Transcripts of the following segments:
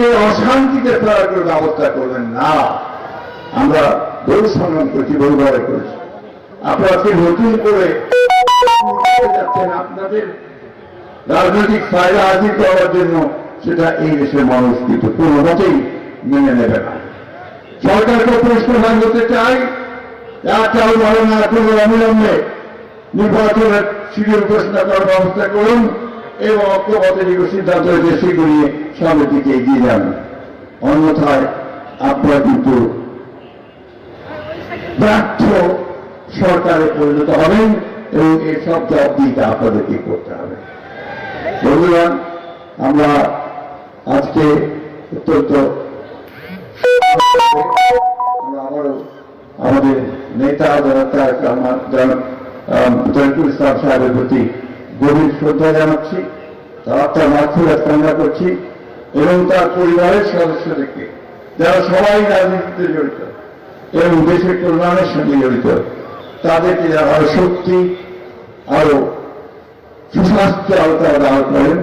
আজকে অশান্তিতে ফেরার কোনো ব্যবস্থা করবেন না। আমরা বহু সংগ্রাম করছি বহু লড়াই করেছি। আপনারা আজকে নতুন করে যাচ্ছেন আপনাদের? রাজনৈতিক ফায়দা হাসিল করার জন্য সেটা এই দেশের মানুষ কিন্তু কোনো মতেই মেনে নেবে না। সরকারকে প্রশ্ন করতে চাই, যা চাল ভালো না করে অবিলম্বে নির্বাচনের শিডিউল ঘোষণা করার ব্যবস্থা করুন। এবং যে সিদ্ধান্ত হয়েছে, সেগুলি সামনের দিকে এগিয়ে যান অন্যথায় আপনারা কিন্তু ব্যর্থ সরকারে পরিণত হবেন এবং এই সব জবাবদিহিতা আপনাদেরকে করতে হবে। বন্ধুরা, আমরা আজকে অত্যন্ত আবারও আমাদের নেতা যারা তার যারা জয়পুর ইসলাম সাহেবের প্রতি গভীর শ্রদ্ধা জানাচ্ছি, তার আত্মার মাতৃরা কামনা করছি এবং তার পরিবারের সদস্যদেরকে, যারা সবাই রাজনীতিতে জড়িত এবং দেশের কল্যাণের সঙ্গে জড়িত, তাদেরকে যারা আরও শক্তি, আরও সুস্বাস্থ্য আলোচনা দান করেন,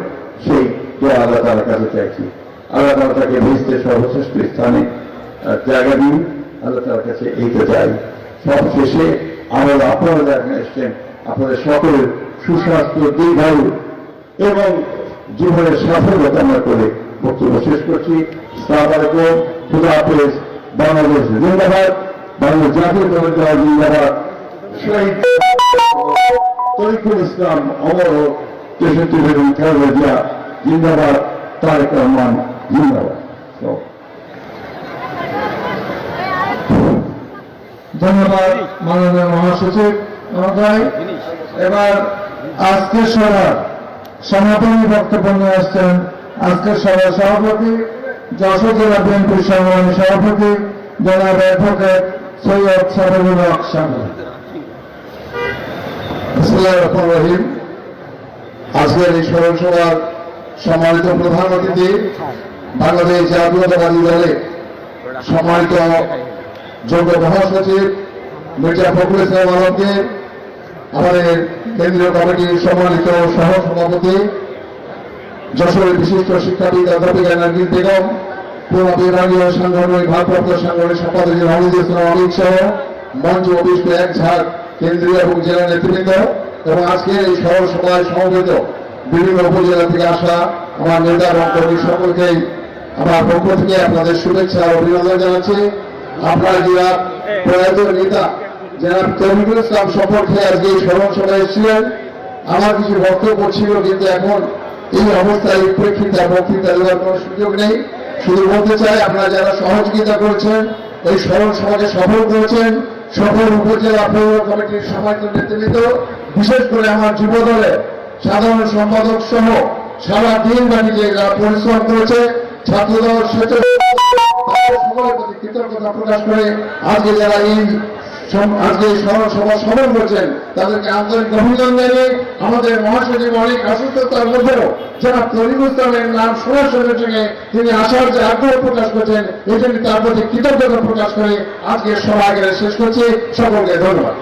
সেই দোয়া আল্লাহ তালার কাছে চাইছি। আল্লাহ তালা তাকে ভেস্তে সর্বশ্রেষ্ঠ স্থানে জায়গা দিন। আল্লাহ তালার কাছে এইতে চাই। সব শেষে আমরা আপনারা যারা এসছেন, আপনাদের সকলের সুস্বাস্থ্য, দীর্ঘায়ু এবং জীবনের সাফল্য কামনা করে বক্তব্য শেষ করছি। হাফেজ বাংলাদেশ জিন্দাবাদ, বাংলাদেশ জাতীয় দল জিন্দাবাদ। শহীদ তরিকুল ইসলাম অমর তেষট্টি বেগম জিয়া, জিন্দাবাদ, তারেক রহমান জিন্দাবাদ। ধন্যবাদ, মাননীয় মহাসচিব মহোদয়। এবার আজকের সভার সমাপনী বক্তব্য নিয়ে আসছেন আজকের সভার সভাপতি, যশোর জেলা বিএনপির সংগ্রামী সভাপতি জনাব অ্যাডভোকেট সৈয়দ সারুল হক রহিম। আজকের এই স্মরণ সভার সম্মানিত প্রধান অতিথি বাংলাদেশ জাতীয়তাবাদী দলের সম্মানিত যোগ্য মহাসচিব মির্জা ফখরুল ইসলাম আলমকে আমাদের কেন্দ্রীয় কমিটির সম্মানিত সহ সভাপতি যশোরের বিশিষ্ট শিক্ষাবিদ অধ্যাপিকা নার্গিস বেগম পুরো বিভাগীয় সাংগঠনিক ভারপ্রাপ্ত সাংগঠনিক সম্পাদক হামিদ ইসলাম অমিত সহ মঞ্চ অফিস এক ঝাড় কেন্দ্রীয় এবং জেলা নেতৃবৃন্দ এবং আজকের এই সহ সভায় সমবেত বিভিন্ন উপজেলা থেকে আসা আমার নেতা এবং কর্মী সকলকেই আমার পক্ষ থেকে আপনাদের শুভেচ্ছা ও অভিনন্দন জানাচ্ছি। আপনারা যারা প্রয়াত নেতা যারা তরিকুল ইসলাম সম্পর্কে আজকে স্মরণ সভায় এসেছিলেন, আমার কিছু বক্তব্য ছিল, কিন্তু এখন এই অবস্থায় প্রেক্ষিতে বক্তৃতা দেওয়ার কোনো সুযোগ নেই। শুধু বলতে চাই, আপনারা যারা সহযোগিতা করেছেন, এই স্মরণ সভাকে সফল করেছেন সকল উপজেলা পৌর কমিটির সম্মানিত নেতৃবৃন্দ, বিশেষ করে আমার যুব দলের সাধারণ সম্পাদক সহ সারা দিন যে যারা পরিশ্রম করেছে, ছাত্রদল স্বেচ্ছা সকলের প্রতি কৃতজ্ঞতা প্রকাশ করে আজকে যারা এই আজকে সভা সফল করছেন। তাদেরকে আন্তরিক অভিনন্দন জানিয়ে আমাদের মহাসচিব অনেক অসুস্থতার মধ্যেও যারা তরিকুল ইসলামের নাম শোনার সঙ্গে তিনি আসার যে আগ্রহ প্রকাশ করছেন, এই তার প্রতি কৃতজ্ঞতা প্রকাশ করে আজকে সভা শেষ করছি। সকলকে ধন্যবাদ।